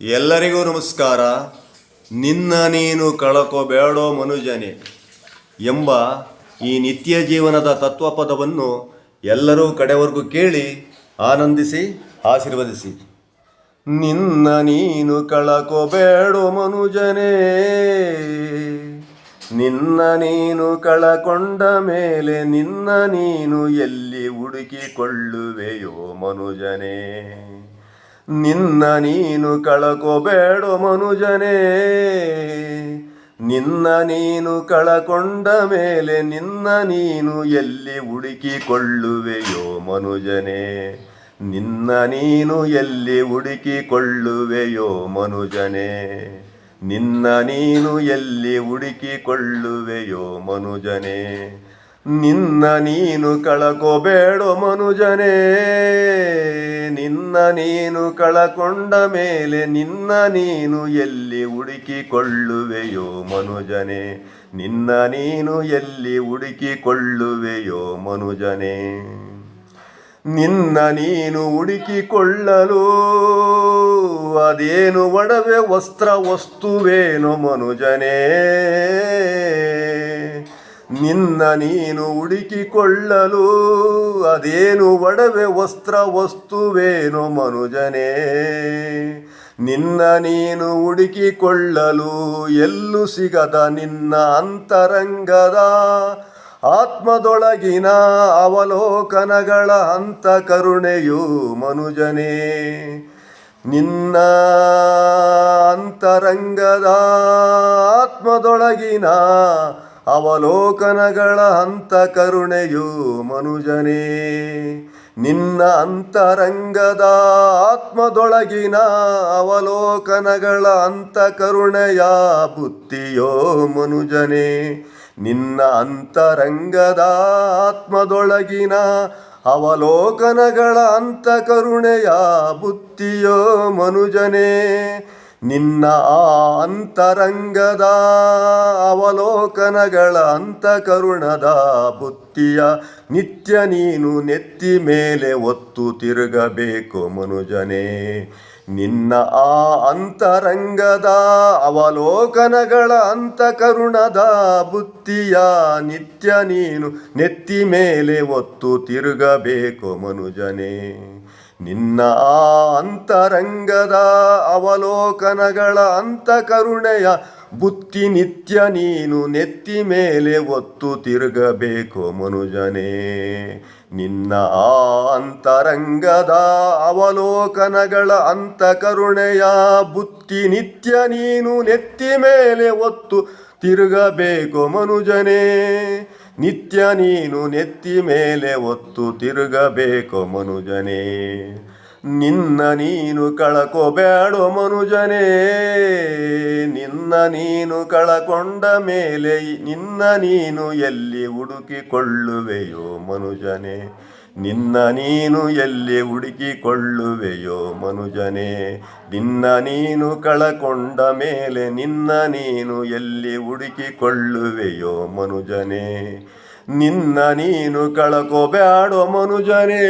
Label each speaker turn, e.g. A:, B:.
A: ಎಲ್ಲರಿಗೂ ನಮಸ್ಕಾರ. ನಿನ್ನ ನೀನು ಕಳಕೋಬೇಡೋ ಮನುಜನೆ ಎಂಬ ಈ ನಿತ್ಯ ಜೀವನದ ತತ್ವಪದವನ್ನು ಎಲ್ಲರೂ ಕಡೆವರೆಗೂ ಕೇಳಿ ಆನಂದಿಸಿ, ಆಶೀರ್ವದಿಸಿ. ನಿನ್ನ ನೀನು ಕಳಕೋಬೇಡೋ ಮನುಜನೇ, ನಿನ್ನ ನೀನು ಕಳಕೊಂಡ ಮೇಲೆ ನಿನ್ನ ನೀನು ಎಲ್ಲಿ ಹುಡುಕಿಕೊಳ್ಳುವೆಯೋ ಮನುಜನೇ. ನಿನ್ನ ನೀನು ಕಳಕೋಬೇಡ ಮನುಜನೇ. ನಿನ್ನ ನೀನು ಕಳಕೊಂಡ ಮೇಲೆ ನಿನ್ನ ನೀನು ಎಲ್ಲಿ ಹುಡುಕಿಕೊಳ್ಳುವೆಯೋ ಮನುಜನೇ. ನಿನ್ನ ನೀನು ಎಲ್ಲಿ ಹುಡುಕಿಕೊಳ್ಳುವೆಯೋ ಮನುಜನೇ. ನಿನ್ನ ನೀನು ಎಲ್ಲಿ ಹುಡುಕಿಕೊಳ್ಳುವೆಯೋ ಮನುಜನೇ. ನಿನ್ನ ನೀನು ಕಳಕೋಬೇಡೋ ಮನುಜನೇ, ನಿನ್ನ ನೀನು ಕಳಕೊಂಡ ಮೇಲೆ ನಿನ್ನ ನೀನು ಎಲ್ಲಿ ಹುಡುಕಿಕೊಳ್ಳುವೆಯೋ ಮನುಜನೇ, ನಿನ್ನ ನೀನು ಎಲ್ಲಿ ಹುಡುಕಿಕೊಳ್ಳುವೆಯೋ ಮನುಜನೇ. ನಿನ್ನ ನೀನು ಹುಡುಕಿಕೊಳ್ಳಲು ಅದೇನು ಒಡವೆ ವಸ್ತ್ರ ವಸ್ತುವೇನು ಮನುಜನೇ ನಿನ್ನ ನೀನು ಹುಡುಕಿಕೊಳ್ಳಲು ಅದೇನು ಒಡವೆ ವಸ್ತ್ರ ವಸ್ತುವೇನು ಮನುಜನೇ? ನಿನ್ನ ನೀನು ಹುಡುಕಿಕೊಳ್ಳಲು ಎಲ್ಲೂ ಸಿಗದ ನಿನ್ನ ಅಂತರಂಗದ ಆತ್ಮದೊಳಗಿನ ಅವಲೋಕನಗಳ ಅಂತ ಕರುಣೆಯು ಮನುಜನೇ. ನಿನ್ನ ಅಂತರಂಗದ ಆತ್ಮದೊಳಗಿನ ಅವಲೋಕನಗಳ ಅಂತ ಕರುಣೆಯು ಮನುಜನೇ, ನಿನ್ನ ಅಂತರಂಗದ ಆತ್ಮದೊಳಗಿನ ಅವಲೋಕನಗಳ ಅಂತ ಕರುಣೆಯ ಬುತ್ತಿಯೋ ಮನುಜನೇ, ನಿನ್ನ ಅಂತರಂಗದ ಆತ್ಮದೊಳಗಿನ ಅವಲೋಕನಗಳ ಅಂತ ಕರುಣೆಯ ಬುತ್ತಿಯೋ ಮನುಜನೇ ನಿನ್ನ ಆ ಅಂತರಂಗದ ಅವಲೋಕನಗಳ ಅಂತ ಕರುಣದ ಬುದ್ಧಿಯ ನಿತ್ಯ ನೀನು ನೆತ್ತಿ ಮೇಲೆ ಒತ್ತು ತಿರುಗಬೇಕು ಮನುಜನೇ. ನಿನ್ನ ಆ ಅಂತರಂಗದ ಅವಲೋಕನಗಳ ಅಂತ ಕರುಣದ ಬುದ್ಧಿಯ ನಿತ್ಯ ನೀನು ನೆತ್ತಿ ಮೇಲೆ ಒತ್ತು ತಿರುಗಬೇಕು ಮನುಜನೇ. ನಿನ್ನ ಆ ಅಂತರಂಗದ ಅವಲೋಕನಗಳ ಅಂತ ಕರುಣೆಯ ಬುತ್ತಿ ನಿತ್ಯ ನೀನು ನೆತ್ತಿ ಮೇಲೆ ಒತ್ತು ತಿರುಗಬೇಕು ಮನುಜನೇ. ನಿನ್ನ ಆ ಅಂತರಂಗದ ಅವಲೋಕನಗಳ ಅಂತ ಕರುಣೆಯ ಬುತ್ತಿ ನಿತ್ಯ ನೀನು ನೆತ್ತಿ ಮೇಲೆ ಒತ್ತು ತಿರುಗಬೇಕು ಮನುಜನೇ. ನಿತ್ಯ ನೀನು ನೆತ್ತಿ ಮೇಲೆ ಒತ್ತು ತಿರುಗಬೇಕು ಮನುಜನೇ. ನಿನ್ನ ನೀನು ಕಳಕೋಬೇಡು ಮನುಜನೇ, ನಿನ್ನ ನೀನು ಕಳಕೊಂಡ ಮೇಲೆ ನಿನ್ನ ನೀನು ಎಲ್ಲಿ ಹುಡುಕಿಕೊಳ್ಳುವೆಯೋ ಮನುಜನೇ, ನಿನ್ನ ನೀನು ಎಲ್ಲಿ ಹುಡುಕಿಕೊಳ್ಳುವೆಯೋ ಮನುಜನೇ, ನಿನ್ನ ನೀನು ಕಳಕೊಂಡ ಮೇಲೆ ನಿನ್ನ ನೀನು ಎಲ್ಲಿ ಹುಡುಕಿಕೊಳ್ಳುವೆಯೋ ಮನುಜನೇ, ನಿನ್ನ ನೀನು ಕಳಕೋಬೇಡೋ ಮನುಜನೇ.